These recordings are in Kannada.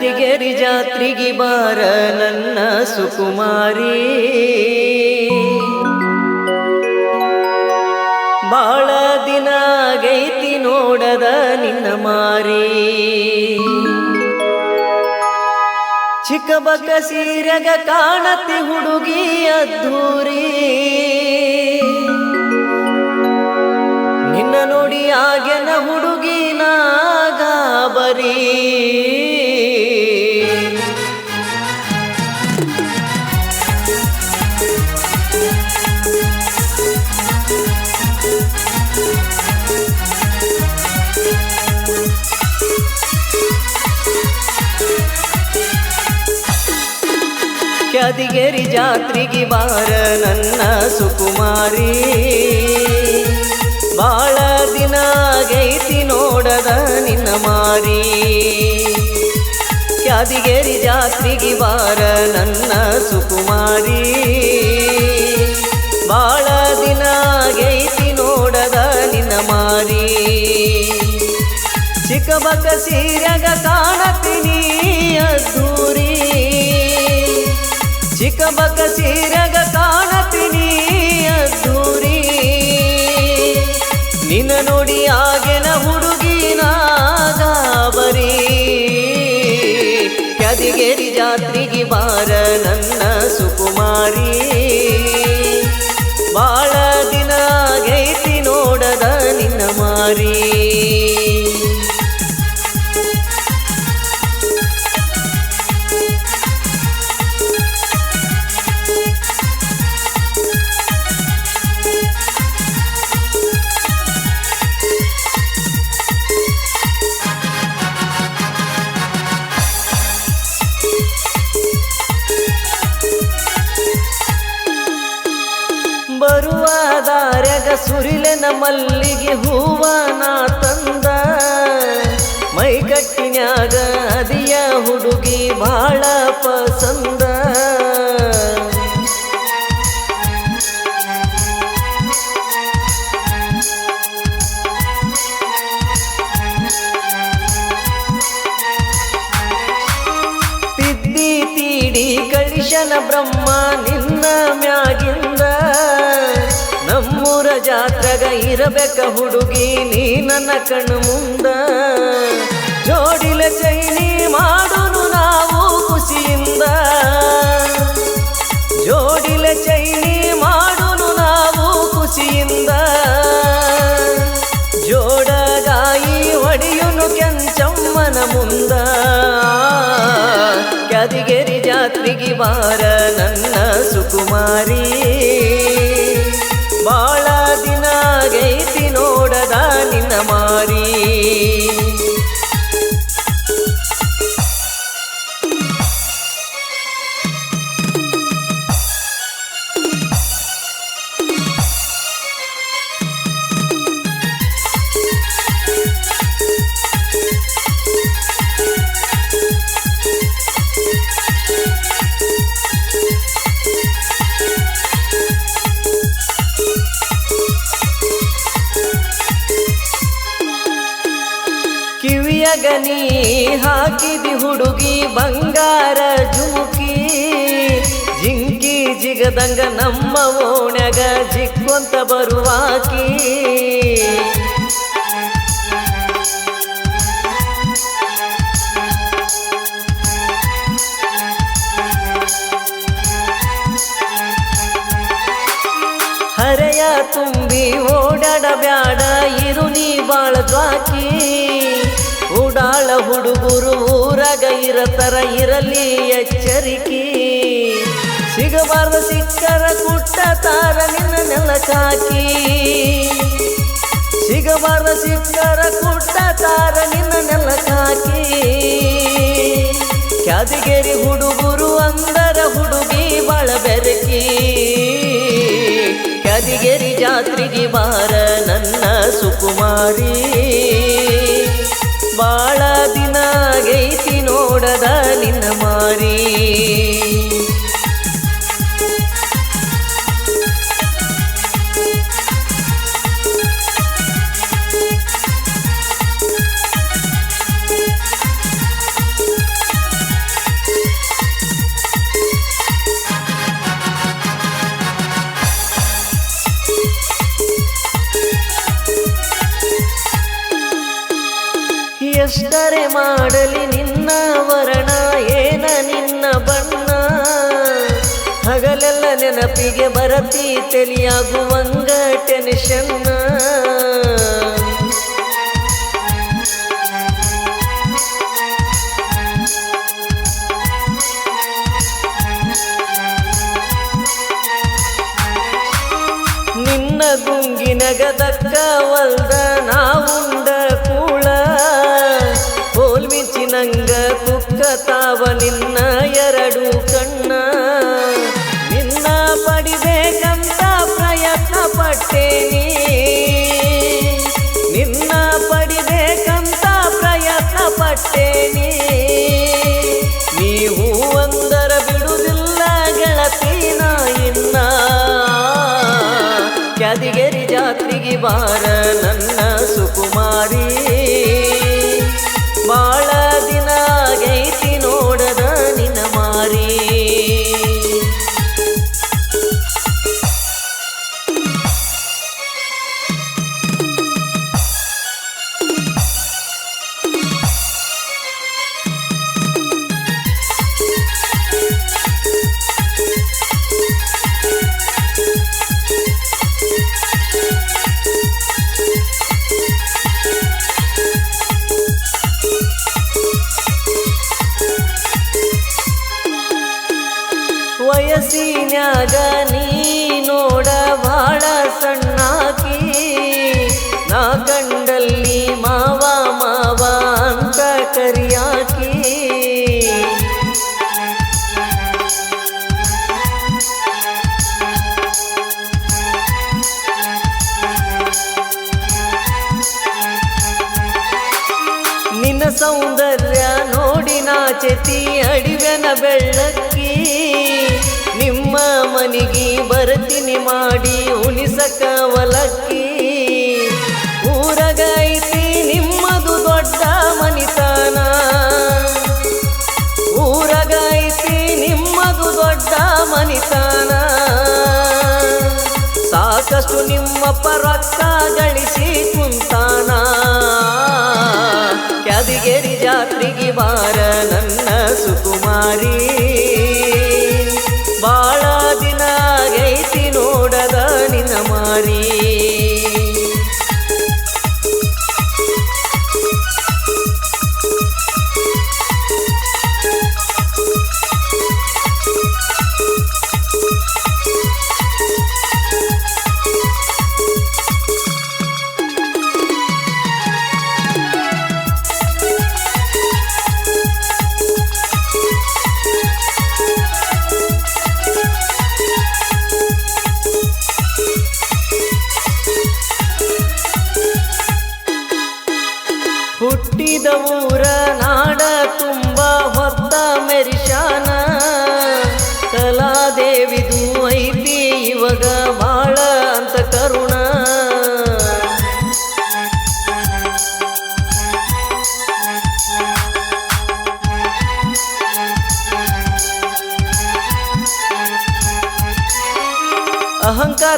ಕ್ಯಾದಿಗೆರಿ ಜಾತ್ರಿಗಿ ಬಾರ ನನ್ನ ಸುಕುಮಾರಿ. ಬಾಳ ದಿನ ಗೈತಿ ನೋಡದ ನಿನ್ನ ಮಾರಿ. ಚಿಕ್ಕ ಬಕ್ಕ ಸೀರೆಗ ಕಾಣತಿ ಹುಡುಗಿ ಅದ್ದೂರಿ ನಿನ್ನ ನೋಡಿ ಆಗೇನ ಹುಡುಗಿ ಕ್ಯಾದಿಗೆರಿ ಜಾತ್ರೆಗೆ ಬಾರ ನನ್ನ ಸುಕುಮಾರಿ. ಬಾಳ ದಿನ ಗೈತಿ ನೋಡದ ನಿನ್ನ ಮಾರಿ. ಕ್ಯಾದಿಗೆರಿ ಜಾತ್ರೆಗೆ ಬಾರ ನನ್ನ ಸುಕುಮಾರಿ. ಬಾಳ ದಿನ ಗೈತಿ ನೋಡದ ನಿನ್ನ ಮಾರಿ. ಚಿಕ್ಕಬಕ ಸೀರೆಗ ಕಾಣತೀನಿ ಅದ್ದೂರಿ ಚಿಕ್ಕಬಕ ಸೀರಗ ಕಾಣತೀನಿ ಅದ್ದೂರಿ. ನಿನ್ನ ನೋಡಿ ಆಗಿನ ಹುಡುಗಿನ ಗಾಬರಿ ಕ್ಯಾದಿಗೇರಿ ಜಾತ್ರೆಗೆ ಬಾರ ನನ್ನ ಸುಕುಮಾರಿ. ಬಾಳ ದಾರ್ಯಾಗ ಸುರಿಲೆನ ಮಲ್ಲಿಗೆ ಹೂವ ನಾ ತಂದ. ಮೈಗಟ್ಟಿನ್ಯಾಗ ಅದಿಯ ಹುಡುಗಿ ಬಾಳ ಪಸಂದ ಜಾತ್ರಗ ಇರಬೇಕ ಹುಡುಗಿ, ನೀ ನನ್ನ ಕಣ್ಣು ಮುಂದ. ಜೋಡಿಲ ಚೈನಿ ಮಾಡೋನು ನಾವು ಖುಷಿಯಿಂದ. ಜೋಡಿಲ ಚೈನಿ ಮಾಡೋನು ನಾವು ಖುಷಿಯಿಂದ. ಜೋಡಗಾಯಿ ಹೊಡೆಯುನು ಕೆಂಚಮ್ಮನ ಮುಂದ. ಕದಿಗೆರಿ ಜಾತ್ರೆಗೆ ಬಾರ ನನ್ನ ಸುಕುಮಾರಿ. ನಿನ್ನ ನೀ ಹಾಕಿದಿ ಹುಡುಗಿ ಬಂಗಾರ ಜುಮುಕಿ, ಜಿಂಕಿ ಜಿಗದಂಗ ನಮ್ಮ ಓಣ್ಯಾಗ ಜಿಕ್ಕೊಂತ ಬರುವಾಕಿ. ಹರೆಯ ತುಂಬಿ ಓಡಾಡಬ್ಯಾಡ, ಇರು ನೀ ಬಾಳ ದ್ವಾಕಿ. ಹುಡುಗರು ಊರಾಗ ಇರತರ ಇರಲಿ ಎಚ್ಚರಿಕೆ. ಸಿಗಬಾರ್ದ ಸಿಕ್ಕರ ಕುಟ್ಟ ತಾರ ನಿನ್ನ ನೆಲಕಾಕಿ ಸಿಗಬಾರ್ದ ಸಿಕ್ಕರ ಕುಟ್ಟ ತಾರ ನಿನ್ನ ನೆಲಕಾಕಿ ಕ್ಯಾದಿಗೇರಿ ಹುಡುಗರು ಅಂದರ ಹುಡುಗಿ ಬಾಳ ಬೆರಕಿ. ಕ್ಯಾದಿಗೇರಿ ಜಾತ್ರೆಗೆ ಬಾರ ನನ್ನ ಸುಕುಮಾರಿ. ಬಾಳ ದಿನ ಗೈತಿ ನೋಡದ ನಿನ್ನ ಮಾರಿ. ಹಗಲೆಲ್ಲ ನೆನಪಿಗೆ ಬರತಿ ತಲಿಯಾಗುವಂಗ ಟೆನ್ಷನ್ನ ನಿನ್ನ ಗುಂಗಿನ ವಲ್ದ ಪಟ್ಟೇನಿ ನೀವು ಒಂದರ ಬಿಡುವುದಿಲ್ಲ ಗೆಳತೀನ ಇನ್ನ. ಕ್ಯಾದಿಗೆರಿ ಜಾತ್ರೆಗೆ ಬಾರ ನನ್ನ ಸುಕುಮಾರಿ. ವಯಸ್ಸಿನ್ಯಾಗ ನೀ ನೋಡ ಬಾಳ ಸಣ್ಣಾಕಿ ನಾ ಕಂಡಲ್ಲಿ ಮಾವ ಮಾವ ಅಂತ ಕರಿಯಾಕಿ ನಿನ್ನ ಸೌಂದರ್ಯ ನೋಡಿ ನಾಚೆತಿ ಅಡಿವೆನ ಬೆಳ್ಳಕ್ಕಿ ಮನಿಗೆ ಬರ್ತೀನಿ ಮಾಡಿ ಉಣಿಸಕ ಒಲಕ್ಕಿ. ಊರಗೈತಿ ನಿಮ್ಮದು ದೊಡ್ಡ ಮನಿತನ. ಊರಗೈತಿ ನಿಮ್ಮದು ದೊಡ್ಡ ಮನಿತನ. ಸಾಕಷ್ಟು ನಿಮ್ಮ ಪರಕ್ಕ ಗಳಿಸಿ ಕುಂತಾನ. ಕ್ಯಾದಿಗೇರಿ ಜಾತ್ರೆಗೆ ಬಾರ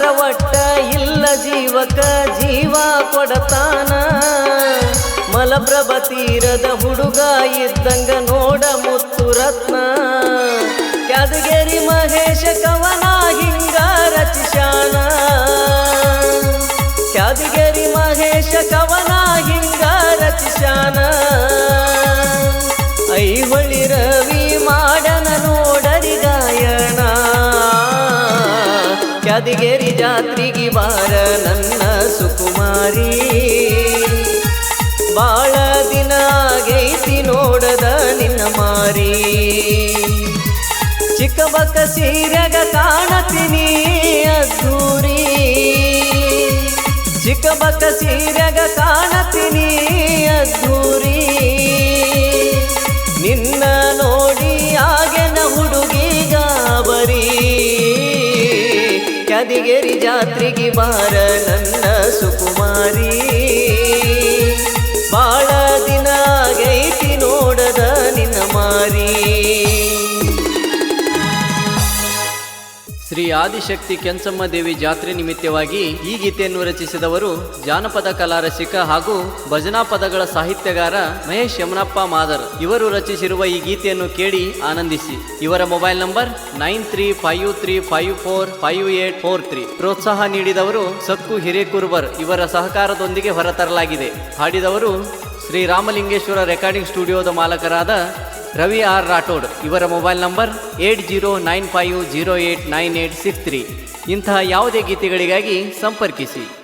ಅಹಂಕಾರ ಒಟ್ಟ ಇಲ್ಲ ಜೀವಕ ಜೀವ ಕೊಡತಾನ. ಮಲಪ್ರಭ ತೀರದ ಹುಡುಗ ಇದ್ದಂಗ ನೋಡ ಮುತ್ತು ರತ್ನ. ಕ್ಯಾದಗೇರಿ ಮಹೇಶ ಕವನ ಹಿಂಗ ರಚಿಶಾನ ಕ್ಯಾದಗೇರಿ ಮಹೇಶ ಕವನ ಹಿಂಗ ರಚಿಶಾನ ರವಿ ಕ್ಯಾದಿಗೇರಿ ಜಾತ್ರೆಗೆ ಬಾರ ನನ್ನ ಸುಕುಮಾರಿ. ಬಾಳ ದಿನ ಆಗೈತಿ ನೋಡದ ನಿನ್ನ ಮಾರಿ. ಚಿಕ್ಕಬಕ್ಕ ಸೀರೆಗ ಕಾಣತೀನಿ ಅದ್ದೂರಿ ಚಿಕ್ಕಬಕ್ಕ ಸೀರೆಗ ಕಾಣತೀನಿ ಅದ್ದೂರಿ ನಿನ್ನ ಕ್ಯಾದಿಗೇರಿ ಜಾತ್ರೆಗೆ ಬಾರ ನನ್ನ ಸುಕುಮಾರಿ. ಬಾಳ ದಿನ ಆಗೈತಿ ನೋಡದ ನಿನ್ನ ಮಾರಿ. ಆದಿಶಕ್ತಿ ಕೆಂಚಮ್ಮ ದೇವಿ ಜಾತ್ರೆ ನಿಮಿತ್ತವಾಗಿ ಈ ಗೀತೆಯನ್ನು ರಚಿಸಿದವರು ಜಾನಪದ ಕಲಾ ರಸಿಕ ಹಾಗೂ ಭಜನಾ ಪದಗಳ ಸಾಹಿತ್ಯಗಾರ ಮಹೇಶ್ ಯಮನಪ್ಪ ಮಾದರ್. ಇವರು ರಚಿಸಿರುವ ಈ ಗೀತೆಯನ್ನು ಕೇಳಿ ಆನಂದಿಸಿ. ಇವರ mobile number nine three five three five four five eight four three. ಪ್ರೋತ್ಸಾಹ ನೀಡಿದವರು ಸಕ್ಕು ಹಿರೇಕುರ್ಬರ್ ಇವರ ಸಹಕಾರದೊಂದಿಗೆ ಹೊರತರಲಾಗಿದೆ. ಹಾಡಿದವರು ಶ್ರೀ ರಾಮಲಿಂಗೇಶ್ವರ ರೆಕಾರ್ಡಿಂಗ್ ಸ್ಟುಡಿಯೋದ ಮಾಲಕರಾದ ರವಿ ಆರ್ ರಾಠೋಡ್, ಇವರ mobile number eight zero nine five zero eight nine eight six three. ಇಂತಹ ಯಾವುದೇ ಗೀತೆಗಳಿಗಾಗಿ ಸಂಪರ್ಕಿಸಿ.